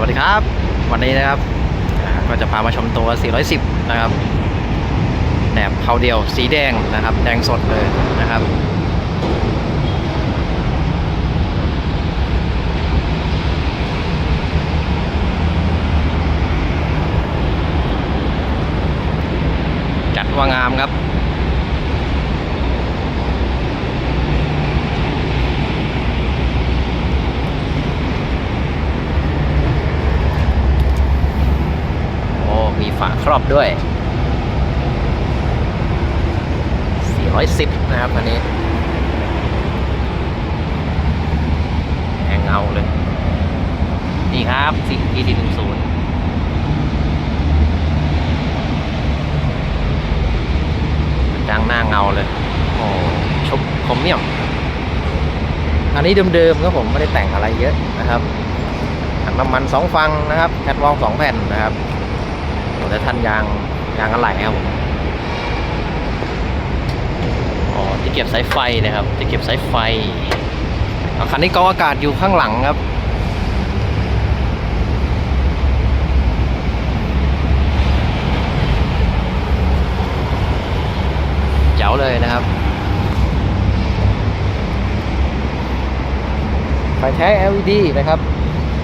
วัสดีครับ วันนี้นะครับ ก็จะพามาชมตัว 410 นะครับแหนบเผาเดียวสีแดงนะครับ แดงสดเลยนะครับ จัดว่างามครับ โอ้ มีฝาค รอบด้วย 410 นะครับอันนี้แหงเงาเลย นี่ครับสิ่งที่1 0ดังหน้าเงาเลย โอ้ชุบคมเมี่ยม อันนี้เดิมๆครับผมไม่ได้แต่งอะไรเยอะนะครับถังน้ำมันสองฟังนะครับแคทวอลสองแผ่นนะครับ โอ้แต่ท่านยางยางอะไรครับผมอ๋อที่เก็บสายไฟนะครับ ที่เก็บสายไฟคันนี้กองอากาศอยู่ข้างหลังครับเจ๋วเลยนะครับ ไฟแท้ LED นะครับ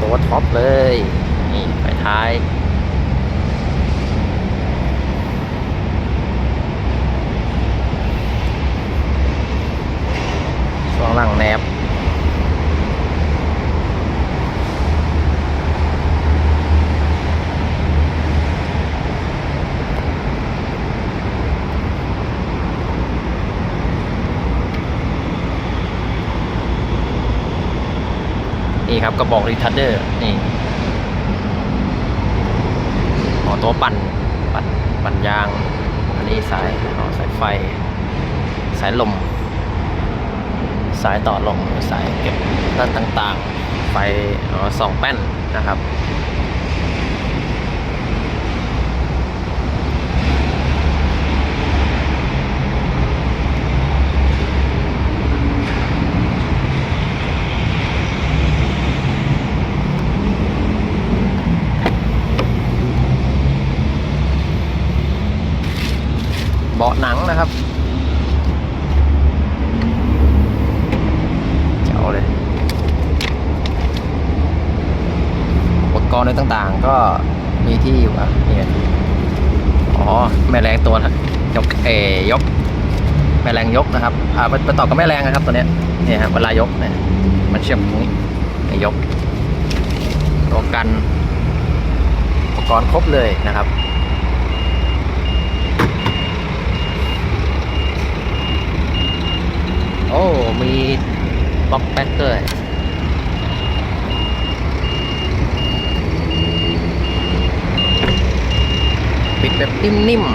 ตัวท็อปเลย นี่ไฟท้าย ช่วงล่างแนบนี่ครับกระบอกรีทัดเดอร์นี่อ๋อตัวปั่นปั่นปั่นยาง อันนี้สายอ๋อสายไฟ สายลม สายต่อลมสายเก็บด้านต่างๆ ไฟอ๋อสองแป้นนะครับเบาะหนังนะครับเจ๋วเลย อะไรต่างๆ ก็มีที่อยู่อะนี่ไงอ๋อแม่แรงตัวนะยกเอยก แม่แรงยกนะครับอ่าไปต่อกับแม่แรงนะครับตัวเนี้ยเนี่ยครับเวลายกเนี่ยมันเชื่อมตรงนี้ยกตัวกันอุปกรณ์ครบเลยนะครับโอ้มีบล็อกแป๊กด้วย ปิดแบบนิ่มๆ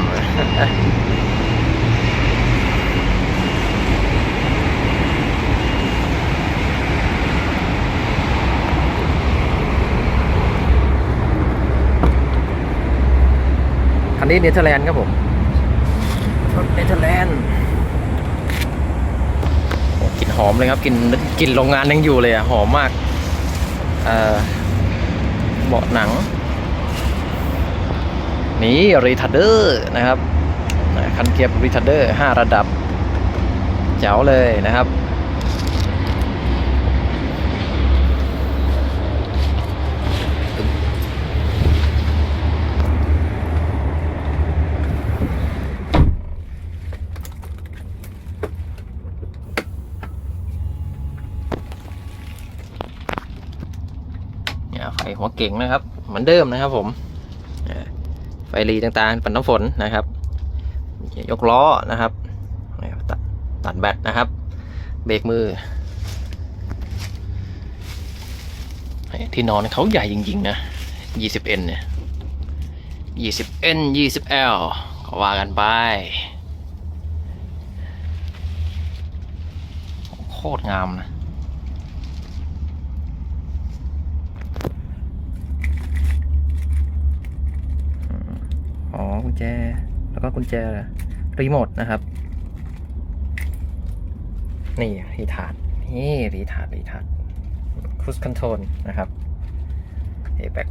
คันนี้เนเธอร์แลนด์ครับผมรถเนเธอร์แลนด์โอ้กลิ่นหอมเลยครับกลิ่นกลิ่นโรงงานยังอยู่เลยอะหอมมากเอ่อเบาะหนัง นี่รีทัดเดอร์นะครับคันเกียร์รีทัดเดอร์ห้าระดับแจ๋วเลยนะครับเนี่ยไฟหัวเก่งนะครับ เหมือนเดิมนะครับผมอ่า ไฟรีต่างๆ ปันน้ำฝนนะครับ ยกล้อนะครับ ตัดตัดแบตนะครับ เบรกมือ ที่นอนเขาใหญ่จริง ๆ นะ 20N เนี่ย 20N 20L ก็ว่ากันไป โคตรงามนะ อ๋อกุญแจ แล้วก็กุญแจรีโมทนะครับ นี่รีทาร์ดนี่รีทาร์ดรีทาร์ดครูสคอนโทรลนะครับเอแบ็ก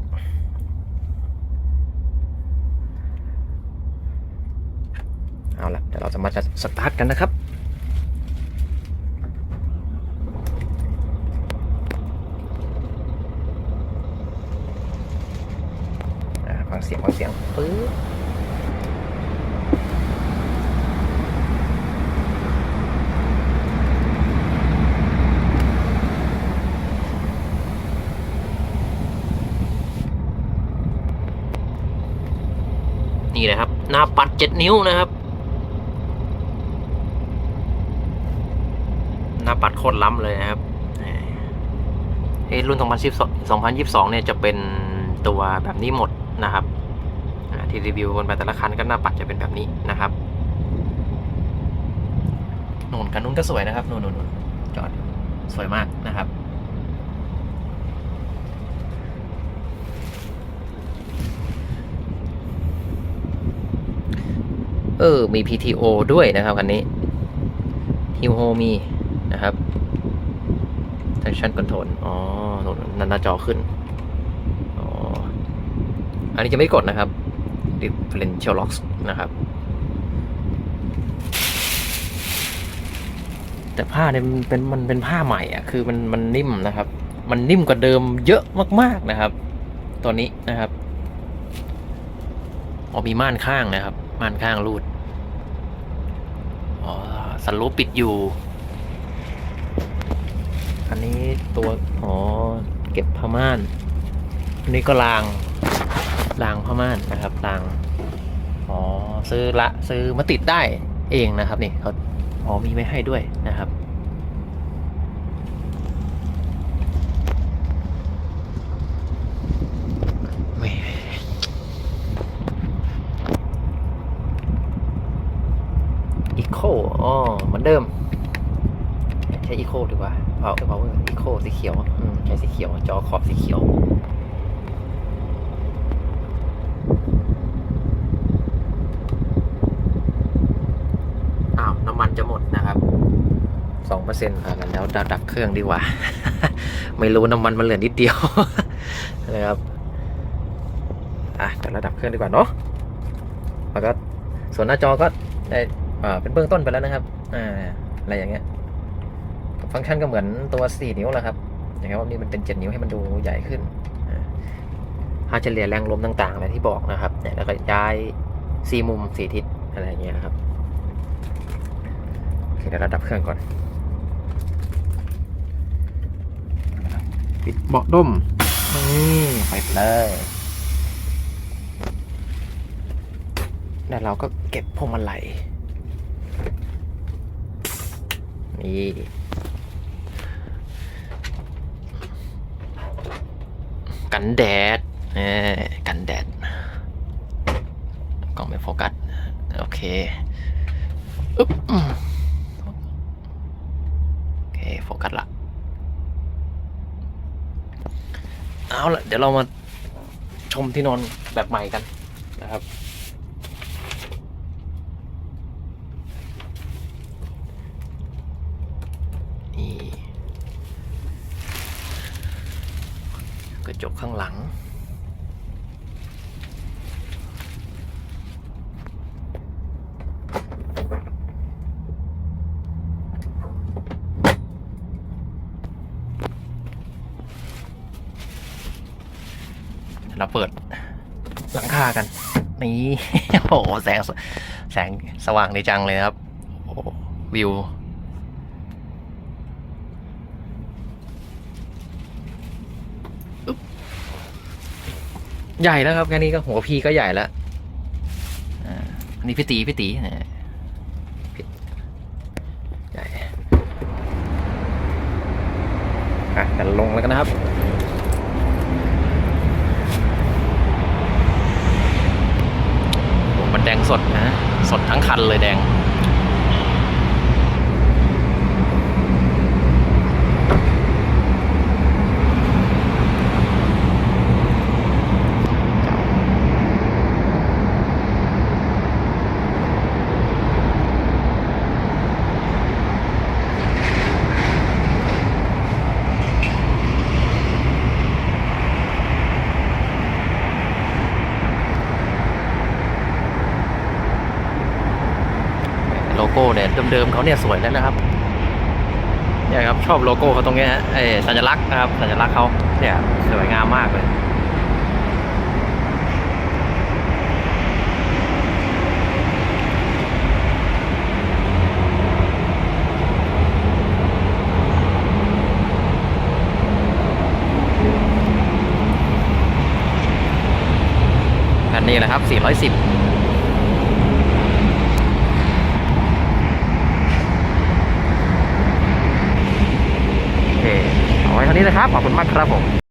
เอาละเดี๋ยวเราจะมาจะสตาร์ทกันนะครับ อ่าฟัง เสียงฟังเสียงปื๊ดนี่เลยครับ หน้าปัดเจ็ดนิ้วนะครับ หน้าปัดโคตรล้ำเลยนะครับเอรุ่น 2012 2022 เนี่ยจะเป็นตัวแบบนี้หมด นะครับที่รีวิวกันไปแต่ละคันก็หน้าปัดจะเป็นแบบนี้นะครับนู่นคันนู้นก็สวยนะครับนู่นนู่นนู่นจอดสวยมากนะครับ เออ มี PTO ด้วยนะครับคันนี้ฮิวโฮมี นะครับ traction control อ๋อนั่นหน้าจอขึ้น อันนี้จะไม่กดนะครับ differential locks นะครับ แต่ผ้าเนี่ยมันเป็นมันเป็นผ้าใหม่อะคือมันมันนิ่มนะครับ มันนิ่มกว่าเดิมเยอะมากๆนะครับ ตัวนี้นะครับอ๋อมีม่านข้างนะครับ ม่านข้างรูดอ๋อสลูปปิดอยู่ อันนี้ตัวอ๋อเก็บผ้าม่าน อันนี้ก็ราง รางผ้าม่านนะครับรางอ๋อซื้อละซื้อมาติดได้เองนะครับนี่เขาอ๋อมีไม่ให้ด้วยนะครับอีโคอ๋อเหมือนเดิม ใช้อีโคดีกว่าเผาเผาอีโคสีเขียวใช้สีเขียว จอขอบสีเขียว อ้าว น้ำมันจะหมดนะครับสองเปอร์เซ็นต์แล้วดับดับเครื่องดีกว่า ไม่รู้น้ำมันมันเหลือนิดเดียวนะครับอะเดี๋ยวระดับเครื่องดีกว่าเนาะแล้วก็ส่วนหน้าจอก็ได้อ่าเป็นเบื้องต้นไปแล้วนะครับอ่าอะไรอย่างเงี้ยฟังก์ชันก็เหมือนตัว4นิ้วแหละครับนะครับว่านี่มันเป็น7นิ้วให้มันดูใหญ่ขึ้นอาค่าเฉลี่ยแรงลมต่างๆอะไรที่บอกนะครับเนี่ยแล้วก็ย้าย4มุม4ทิศอะไรอย่างเงี้ยครับ เคเดี๋ยวเราดับเครื่องก่อน ปิดเบาะด้มนี่ไปเลยแล้วเราก็เก็บพวงมาลัยนี่กันแดดเอ่กันแดดกล้องไม่โฟกัส โอเค อึ๊บ โอเคโฟกัสละเอาละเดี๋ยวเรามาชมที่นอนแบบใหม่กันนะครับ นี่กระจกข้างหลัง เปิดหลังคากัน นี่โอ้โหแสงแสงสว่างในจังเลยครับ โอ้วิวใหญ่แล้วครับแค่นี้ก็หัวพีก็ใหญ่แล้วอ่าอันนี้พี่ตีพี่ตีใหญ่อะกันลงแล้วกันนะครับ โอ้มันแดง สดนะ สดทั้งคันเลยแดง เดิมๆเขาเนี่ยสวยแล้วนะครับเนี่ยครับชอบโลโก้เขาตรงนี้ฮะไอ้สัญลักษณ์นะครับสัญลักษณ์เขาเนี่ยสวยงามมากเลยอันนี้แหละครับ 410 โอเค เอาไว้เท่านี้นะครับ ขอบคุณมากครับผม